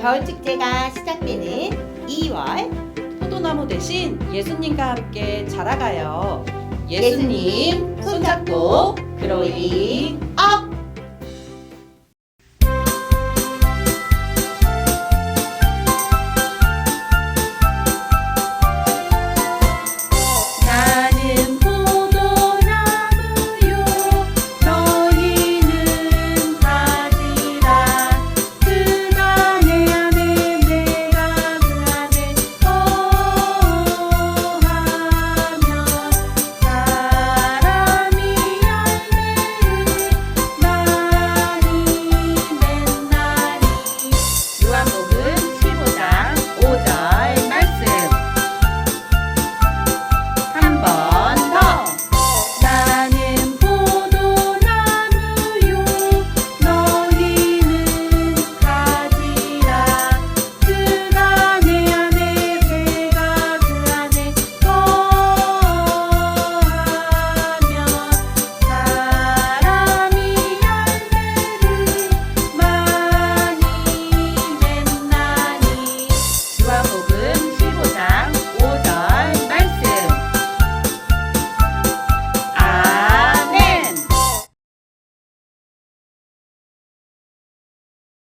겨울 축제가 시작되는 2월 포도나무 대신 예수님과 함께 자라가요. 예수님 손잡고 그로잉